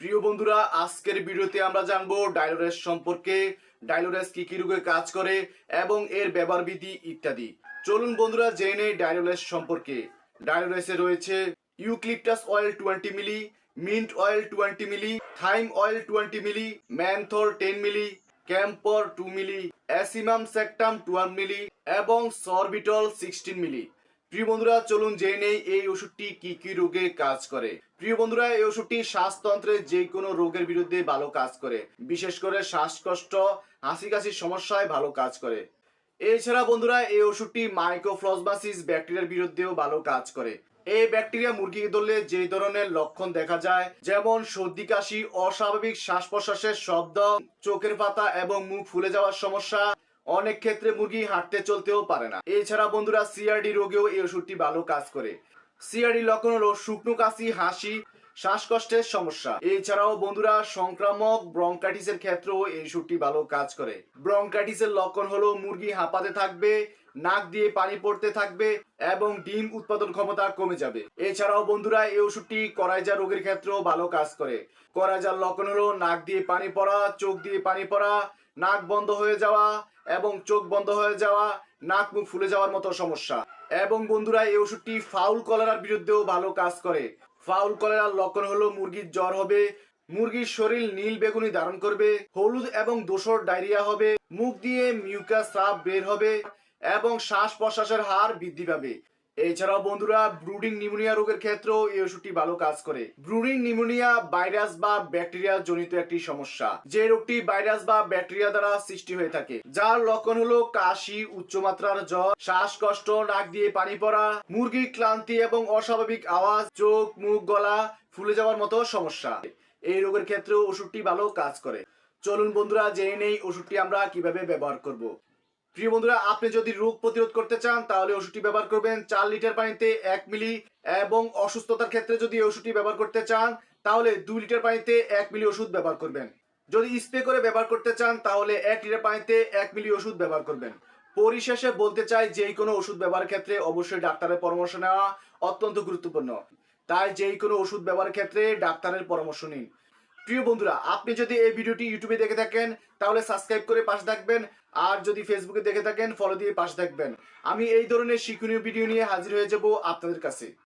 প্রিয় বন্ধুরা, আজকের ভিডিওতে আমরা জানব ডায়লোরেস সম্পর্কে, ডায়লোরেস কি কি রোগে কাজ করে এবং এর ব্যবহার বিধি ইত্যাদি। চলুন বন্ধুরা, জেনে নেই ডায়লোরেস সম্পর্কে। ডায়লোরেসে রয়েছে eucalyptus oil twenty ml, mint oil twenty ml, thyme oil twenty ml, menthol ten ml, camphor two ml, ocimum sanctum twelve ml এবং সরবিটল সিক্সটিন মিলি। প্রিয় বন্ধুরা, চলুন জেনে নেই এই ওষুধটি কি কি রোগে কাজ করে। প্রিয় বন্ধুরা, এই ওষুধটি শ্বাসতন্ত্রের যে কোনো রোগের বিরুদ্ধে ভালো কাজ করে। বিশেষ করে শ্বাসকষ্ট হাসি কাশির সমস্যায় ভালো কাজ করে। এছাড়া বন্ধুরা, এই ওষুধটি মাইক্রোফ্লসমাসিস ব্যাকটেরিয়ার বিরুদ্ধেও ভালো কাজ করে। এই ব্যাকটেরিয়া মুরগিকে ধরলে যে ধরনের লক্ষণ দেখা যায়, যেমন সর্দি, কাশি, অস্বাভাবিক শ্বাস প্রশ্বাসের শব্দ, চোখের পাতা এবং মুখ ফুলে যাওয়ার সমস্যা অনেক ক্ষেত্রে মুরগি হাঁটতে চলতেও পারে না। এছাড়া বন্ধুরা সিআরডি রোগেও এই ওষুধটি ভালো কাজ করে। সিআরডি লক্ষণ হলো শুকনো কাশি, হাসি শ্বাসকষ্টের সমস্যা। এছাড়াও বন্ধুরা, সংক্রামক ব্রঙ্কাইটিসের ক্ষেত্রেও এই ওষুধটি ভালো কাজ করে। ব্রঙ্কাইটিসের লক্ষণ হলো মুরগি হাঁপাতে থাকবে, নাক দিয়ে পানি পড়তে থাকবে এবং ডিম উৎপাদন ক্ষমতা কমে যাবে। এছাড়াও বন্ধুরা, এই ওষুধটি করাইজা রোগের ক্ষেত্রেও ভালো কাজ করে। করাইজার লক্ষণ হলো নাক দিয়ে পানি পড়া, চোখ দিয়ে পানি পড়া, নাক বন্ধ হয়ে যাওয়া এবং চোখ বন্ধ হয়ে যাওয়া, নাক মুখ ফুলে যাওয়ার মতো সমস্যা। এবং বন্ধুরা, এই ওষুধটি ফাউল কলেরার বিরুদ্ধেও ভালো কাজ করে। ফাউল কলেরার লক্ষণ হলো মুরগির জ্বর হবে, মুরগির শরীর নীল বেগুনি ধারণ করবে, হলুদ এবং দোসর ডায়রিয়া হবে, মুখ দিয়ে মিউকাস সাপ বের হবে এবং শ্বাস প্রশ্বাসের হার বৃদ্ধি পাবে। এছাড়াও বন্ধুরা, ব্রুডিং নিউমোনিয়া রোগের ক্ষেত্রেও এই ওষুধটি ভালো কাজ করে। ব্রুডিং নিউমোনিয়া ভাইরাস বা ব্যাকটেরিয়া জনিত একটি সমস্যা। যে রোগটি ভাইরাস বা ব্যাকটেরিয়া দ্বারা সৃষ্টি হয়ে থাকে, যার লক্ষণ হলো কাশি, উচ্চমাত্রার জ্বর, শ্বাসকষ্ট, নাক দিয়ে পানি পড়া, মুরগির ক্লান্তি এবং অস্বাভাবিক আওয়াজ, চোখ, মুখ, গলা ফুলে যাওয়ার মতো সমস্যা। এই রোগের ক্ষেত্রেও ওষুধটি ভালো কাজ করে। চলুন বন্ধুরা, জেনে নেই ওষুধটি আমরা কীভাবে ব্যবহার করব। প্রিয় বন্ধুরা, আপনি যদি রোগ প্রতিরোধ করতে চান, তাহলে ওষুধটি ব্যবহার করবেন চার লিটার পানিতে এক মিলি এবং অসুস্থতার ক্ষেত্রে যদি ওষুধটি ব্যবহার করতে চান, তাহলে দুই লিটার পানিতে এক মিলি ওষুধ ব্যবহার করবেন। যদি স্প্রে করে ব্যবহার করতে চান, তাহলে এক লিটার পানিতে এক মিলি ওষুধ ব্যবহার করবেন। পরিশেষে বলতে চাই যে কোনো ওষুধ ব্যবহারের ক্ষেত্রে অবশ্যই ডাক্তারের পরামর্শ নেওয়া অত্যন্ত গুরুত্বপূর্ণ। তাই যেই কোনো ওষুধ ব্যবহারের ক্ষেত্রে ডাক্তারের পরামর্শ নিন। প্রিয় বন্ধুরা, আপনি যদি এই ভিডিওটি ইউটিউবে দেখে থাকেন, তাহলে সাবস্ক্রাইব করে পাশে থাকবেন। আর যদি ফেসবুকে দেখে থাকেন ফলো দিয়ে পাশে থাকবেন। আমি এই ধরনের শিক্ষণীয় ভিডিও নিয়ে হাজির হয়ে যাব আপনাদের কাছে।